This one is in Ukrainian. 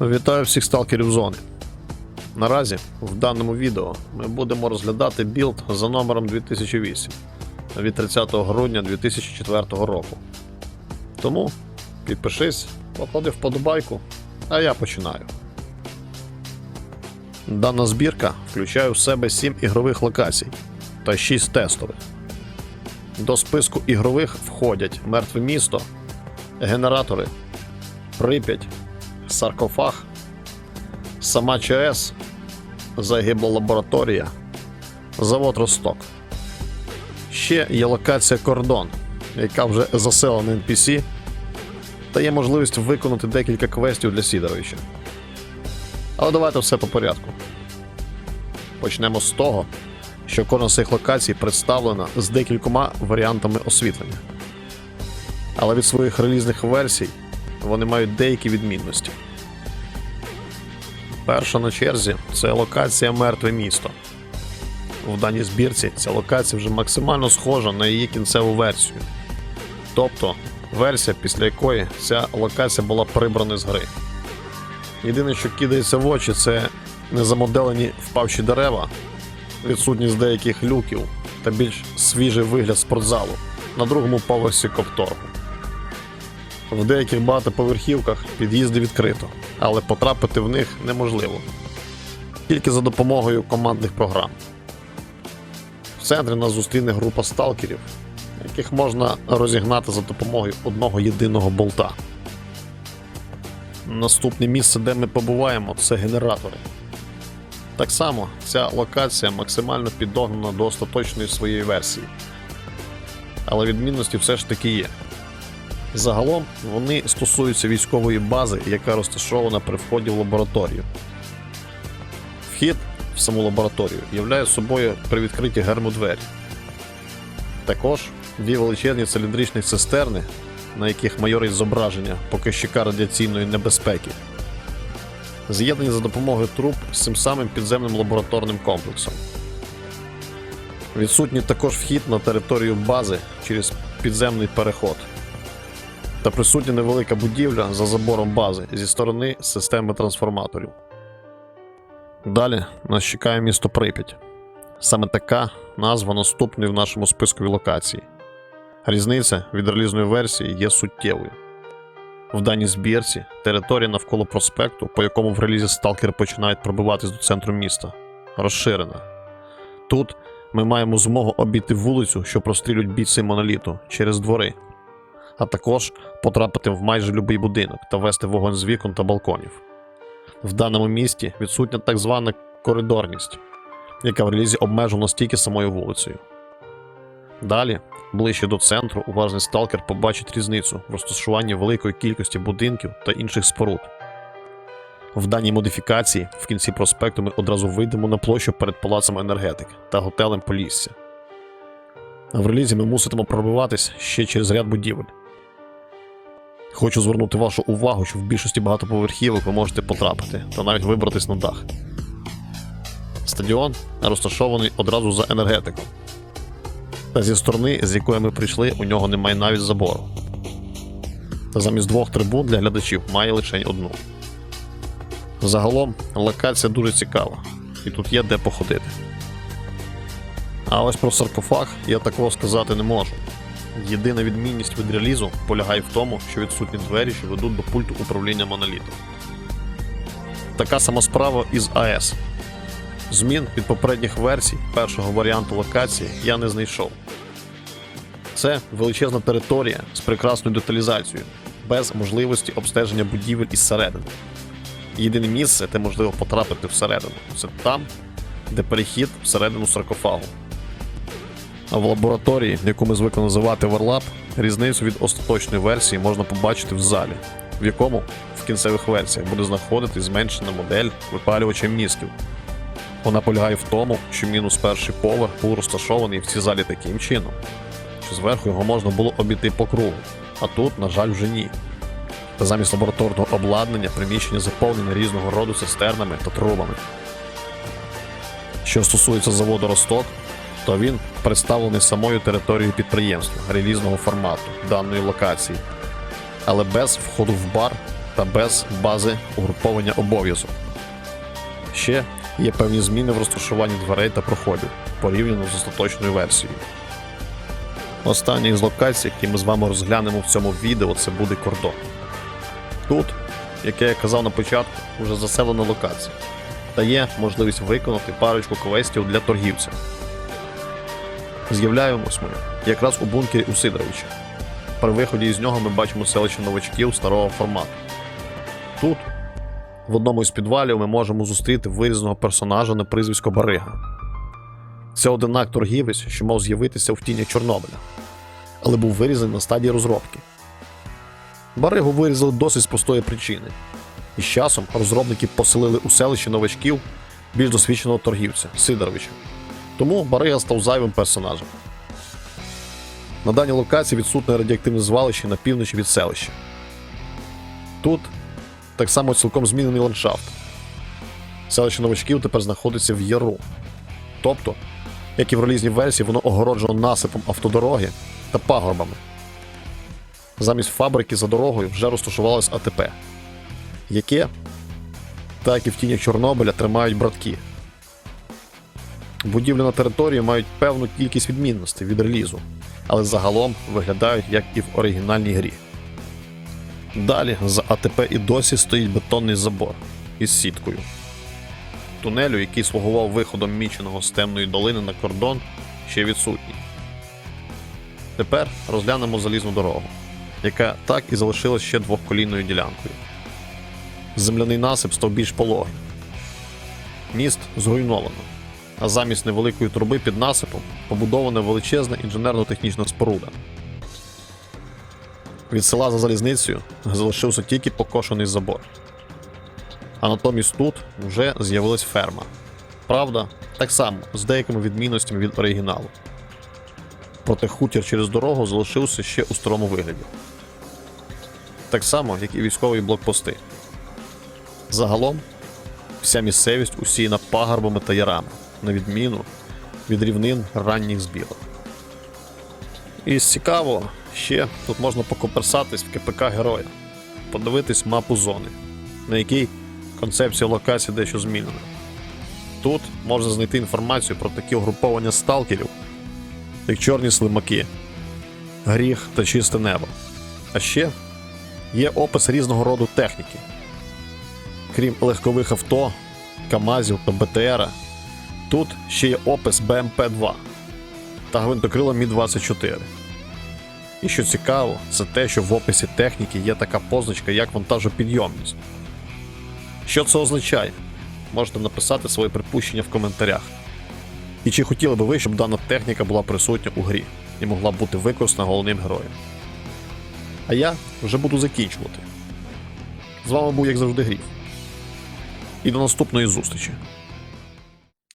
Вітаю всіх сталкерів зони. Наразі в даному відео ми будемо розглядати білд за номером 2008 від 30 грудня 2004 року. Тому підпишись, поклади вподобайку, а я починаю. Дана збірка включає в себе 7 ігрових локацій та 6 тестових. До списку ігрових входять Мертве місто, генератори, Прип'ять, саркофаг, сама ЧАЕС, загибла лабораторія, завод Росток. Ще є локація Кордон, яка вже заселена NPC, та є можливість виконати декілька квестів для Сідоровича. Але давайте все по порядку. Почнемо з того, що кожна з цих локацій представлена з декількома варіантами освітлення. Але від своїх релізних версій вони мають деякі відмінності. Перша на черзі це локація Мертве місто. В даній збірці ця локація вже максимально схожа на її кінцеву версію. Тобто версія, після якої ця локація була прибрана з гри. Єдине, що кидається в очі, це незамоделені впавші дерева, відсутність деяких люків та більш свіжий вигляд спортзалу на другому поверсі копторгу. В деяких багатоповерхівках під'їзди відкрито, але потрапити в них неможливо. Тільки за допомогою командних програм. В центрі нас зустріне група сталкерів, яких можна розігнати за допомогою одного єдиного болта. Наступне місце, де ми побуваємо, це генератори. Так само ця локація максимально підогнана до остаточної своєї версії. Але відмінності все ж таки є. Загалом вони стосуються військової бази, яка розташована при вході в лабораторію. Вхід в саму лабораторію являє собою привідкриті гермодвері. Також дві величезні циліндричні цистерни, на яких майорить зображення показчика радіаційної небезпеки, з'єднані за допомогою труб з цим самим підземним лабораторним комплексом. Відсутній також вхід на територію бази через підземний переход та присутня невелика будівля за забором бази зі сторони системи трансформаторів. Далі нас чекає місто Прип'ять. Саме така назва наступної в нашому списку локації. Різниця від релізної версії є суттєвою. В даній збірці територія навколо проспекту, по якому в релізі сталкери починають пробиватись до центру міста, розширена. Тут ми маємо змогу обійти вулицю, що прострілюють бійці моноліту через двори, а також потрапити в майже будь-який будинок та вести вогонь з вікон та балконів. В даному місті відсутня так звана коридорність, яка в релізі обмежена тільки самою вулицею. Далі, ближче до центру, уважний сталкер побачить різницю в розташуванні великої кількості будинків та інших споруд. В даній модифікації в кінці проспекту ми одразу вийдемо на площу перед палацем енергетики та готелем Полісся. В релізі ми муситимо пробиватись ще через ряд будівель. Хочу звернути вашу увагу, що в більшості багатоповерхівок ви можете потрапити та навіть вибратись на дах. Стадіон розташований одразу за енергетиком. Та зі сторони, з якої ми прийшли, у нього немає навіть забору. Та замість двох трибун для глядачів має лише одну. Загалом локація дуже цікава, і тут є де походити. А ось про саркофаг я такого сказати не можу. Єдина відмінність від релізу полягає в тому, що відсутні двері, що ведуть до пульту управління монолітом. Така сама справа із АЕС. Змін від попередніх версій першого варіанту локації я не знайшов. Це величезна територія з прекрасною деталізацією, без можливості обстеження будівель із середини. Єдине місце, де можливо потрапити всередину, це там, де перехід всередину саркофагу. В лабораторії, яку ми звикли називати Варлаб, різницю від остаточної версії можна побачити в залі, в якому в кінцевих версіях буде знаходитись зменшена модель випалювача мізків. Вона полягає в тому, що мінус перший поверх був розташований в цій залі таким чином, що зверху його можна було обійти по кругу, а тут, на жаль, вже ні. Та замість лабораторного обладнання приміщення заповнене різного роду цистернами та трубами. Що стосується заводу Росток, то він представлений самою територією підприємства релізного формату даної локації, але без входу в бар та без бази угруповання обов'язок. Ще є певні зміни в розташуванні дверей та проходів порівняно з остаточною версією. Остання із локацій, які ми з вами розглянемо в цьому відео, це буде кордон. Тут, як я казав на початку, вже заселена локація та є можливість виконати парочку квестів для торгівця. З'являємось ми якраз у бункері у Сидоровича. При виході із нього ми бачимо селище новачків старого формату. Тут, в одному із підвалів, ми можемо зустріти вирізаного персонажа на прізвисько Барига. Це одинак торгівець, що мав з'явитися в тіні Чорнобиля, але був вирізаний на стадії розробки. Баригу вирізали досить з простої причини. І з часом розробники поселили у селищі новачків більш досвідченого торгівця Сидоровича. Тому Барига став зайвим персонажем. На даній локації відсутне радіоактивне звалище на півночі від селища. Тут так само цілком змінений ландшафт. Селище новачків тепер знаходиться в яру. Тобто, як і в релізній версії, воно огороджено насипом автодороги та пагорбами. Замість фабрики за дорогою вже розташувалось АТП, яке, так і в тінях Чорнобиля, тримають братки. Будівлі на території мають певну кількість відмінностей від релізу, але загалом виглядають як і в оригінальній грі. Далі за АТП і досі стоїть бетонний забор із сіткою. Тунелю, який слугував виходом міченого з темної долини на кордон, ще відсутній. Тепер розглянемо залізну дорогу, яка так і залишилась ще двохколійною ділянкою. Земляний насип став більш пологий. Міст зруйновано, а замість невеликої труби під насипом побудована величезна інженерно-технічна споруда. Від села за залізницею залишився тільки покошений забор. А натомість тут вже з'явилась ферма. Правда, так само з деякими відмінностями від оригіналу. Проте хутір через дорогу залишився ще у старому вигляді. Так само, як і військові блокпости. Загалом, вся місцевість усіяна пагорбами та ярами, на відміну від рівнин ранніх збірок. І цікаво, ще тут можна покоперсатись в КПК героя, подивитись мапу зони, на якій концепція локації дещо змінена. Тут можна знайти інформацію про такі угруповання сталкерів, як чорні слимаки, гріх та чисте небо. А ще є опис різного роду техніки. Крім легкових авто, КАМАЗів та БТРа, тут ще є опис БМП-2 та гвинтокрила Мі-24. І що цікаво, це те, що в описі техніки є така позначка, як вантажопідйомність. Що це означає? Можете написати свої припущення в коментарях. І чи хотіли би ви, щоб дана техніка була присутня у грі і могла бути використана головним героєм? А я вже буду закінчувати. З вами був, як завжди, Гріф. І до наступної зустрічі.